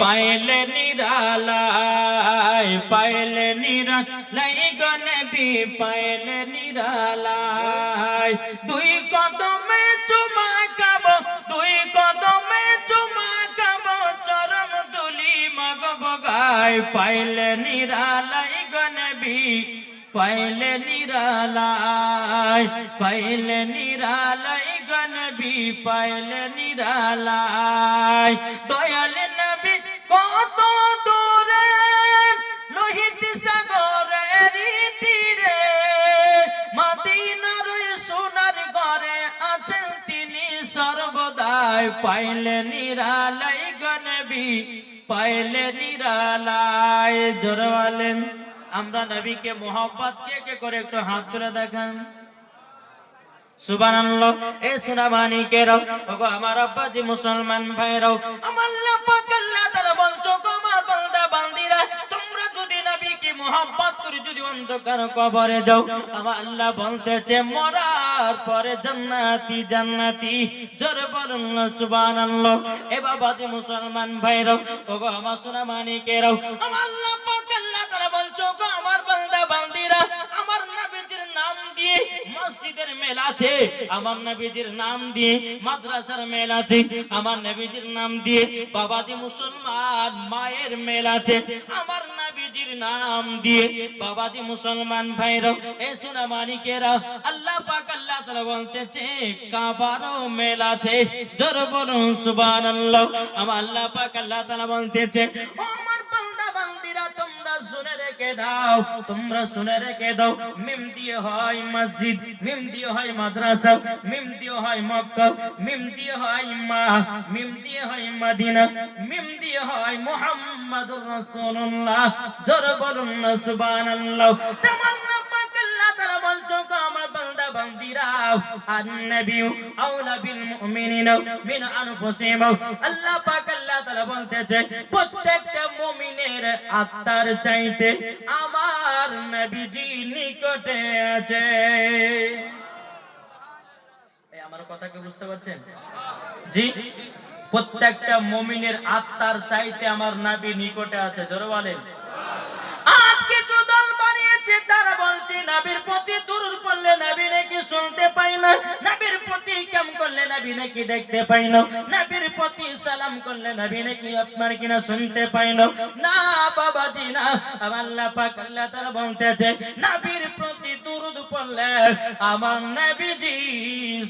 পাইলে নিরালায়, পাইলে নিরালাই গনবী পাইলে নিরালায়। দুই কদমে চুমা খাব, দুই কদমে চুমা খাব চরম তুলি মগ বগায়। পাইলে নিরালাই গনবী পাইলে নিরালায়, পাইলে গনবি পাইলে নিরালায়। দয়াল নবী কত দূরে, লোহিত সাগরের তীরে, মদিনার সোনার ঘরে আছেন তিনি সর্বদাই। পাইলে নিরালাই গনবি পাইলে নিরালায়। জোরওয়ালেন আমরা নবীকে মোহাম্মত কে কে করে একটু হাত তুলে দেখান। এ সুনামানি কে রাও। ওগো আমার আব্বাজি মুসলমান ভাইরাও। আমার আল্লাহ পাক আল্লাহ আমার যদি নবীকে পরে জান্নাতি জান্নাতি, জোরে বলুন এ বাবাজি মুসলমান ভাইরাও, ওগো আমার সুনামানি কে রাও। আমার আল্লাহ পাক আল্লাহ তাআলা বলছো আছে। আমার নবীজির নাম দিয়ে মাদ্রাসার মেল আছে। আমার নবীজির নাম দিয়ে বাবাজি মুসলমান মায়ের মেল আছে। আমার নবীজির নাম দিয়ে বাবাজি মুসলমান ভাইরা, এ সোনা মানিকেরা আল্লাহ পাক আল্লাহ তাআলা বলতেছে, কাবারও মেল আছে। জোর বলুন সুবহানাল্লাহ। আমার আল্লাহ পাক আল্লাহ তাআলা বলতেছে, ও রেখে দাও, তোমরা শুনে রেখে দাও, মিম দিয়ে হয় মসজিদ, মিম দিয়ে হয় মাদ্রাসা, মিম দিয়ে হয় মক্কা, মিম দিয়ে হয় মা, মিম দিয়ে হয় মদিনা, মিম দিয়ে হয় মুহাম্মাদুর রাসূলুল্লাহ, জোরে বলুন সুবহানাল্লাহ। তামান্না মিন মুমিনের আত্মার চাইতে আমার নবীজি নিকটে আছে। আমার কথা কি বুঝতে পারছেন? জি, প্রত্যেকটা মুমিনের আত্মার চাইতে আমার নবী নিকটে আছে, জোরে বলেন। আজকে তারা নাবির প্রতি দূর করলে নবী নাকি শুনতে পাই না। নবীর প্রতি কেম করলে নাবি নাকি দেখতে পাই না। নবীর প্রতি সালাম করলে নাবি নাকি আপনার কিনা শুনতে পাই না। না বাবাজি, না। আল্লাহ পাক আল্লাহ তাআলা বলতেছে, নবীর প্রতি পড়লে আমার নবীজি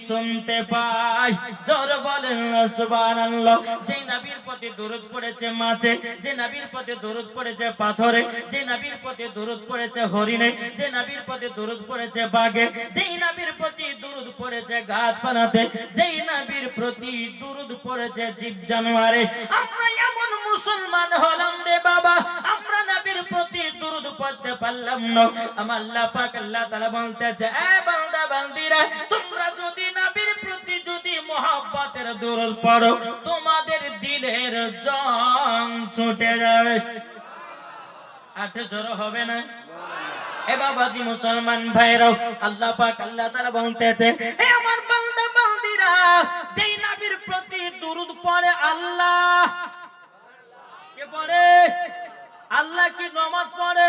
শুনতে পায়। জোর বলেন, সুবহানাল্লাহ। যে নবীর প্রতি দরুদ পড়েছে মাছে, যে নবীর প্রতি দরুদ পড়েছে পাথরে, যে নবীর প্রতি দরুদ পড়েছে হরিণে, যে নবীর প্রতি দরুদ পড়েছে বাঘে যেই নবীর প্রতি দরুদ পড়েছে গাছ পানাতে যেই নবীর প্রতি দরুদ পড়েছে জীব জানোয়ারে আমরা এমন মুসলমান হলাম পারলাম না। আমার আল্লাহ আল্লাহ তাআলা এ বান্দা, বান্দিরা, তোমরা যদি নবীর প্রতি যদি মোহাব্বতের দরুদ পড়ো, তোমাদের দিলের জং ছুটে যাবে। হবে না? এ বাবাজি মুসলমান আল্লাহ পাক আল্লাহ এ আমার বান্দা, বান্দিরা, যেই প্রতি পড়ে আল্লাহ, কে পড়ে? আল্লাহ কি নামাজ পড়ে?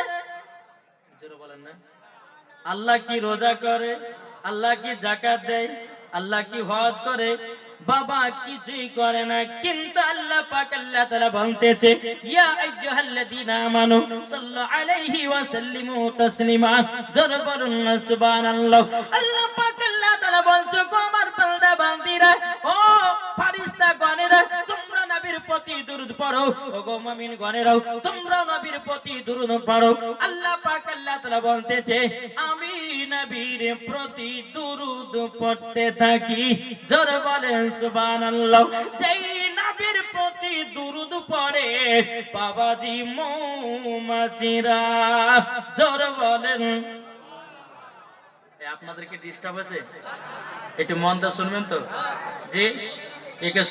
আল্লাহ কি রোজা করে, আল্লাহ কি জাকাত দেয়, আল্লাহ কি হজ করে? বাবা কিছুই করে না, কিন্তু আল্লাহ পাক আল্লাহ তাআলা বলতেছে, ইয়া আইয়ুহাল্লাযীনা আমানু সাল্লু আলাইহি ওয়া সাল্লিমু তাসলিমা সুবহানাল্লাহ। আল্লাহ পাক আল্লাহ তাআলা বলছে আমার বান্দা বান্দিরা দরুদ পড়ো। ও গো মুমিন গণেরাও তোমরা নবীর প্রতি দুরুদ পড়ো। আল্লাহ পাক আল্লাহ তাআলা বলতেছে আমি নবীর প্রতি দুরুদ পড়তে থাকি। জোর বলেন সুবহানাল্লাহ। যেই নবীর প্রতি দুরুদ পড়ে বাবাজি মৌমাছিরা জোর বলেন। এ, আপনাদের কি ডিস্টার্ব আছে? একটু মন দিয়ে শুনবেন তো? জি? একে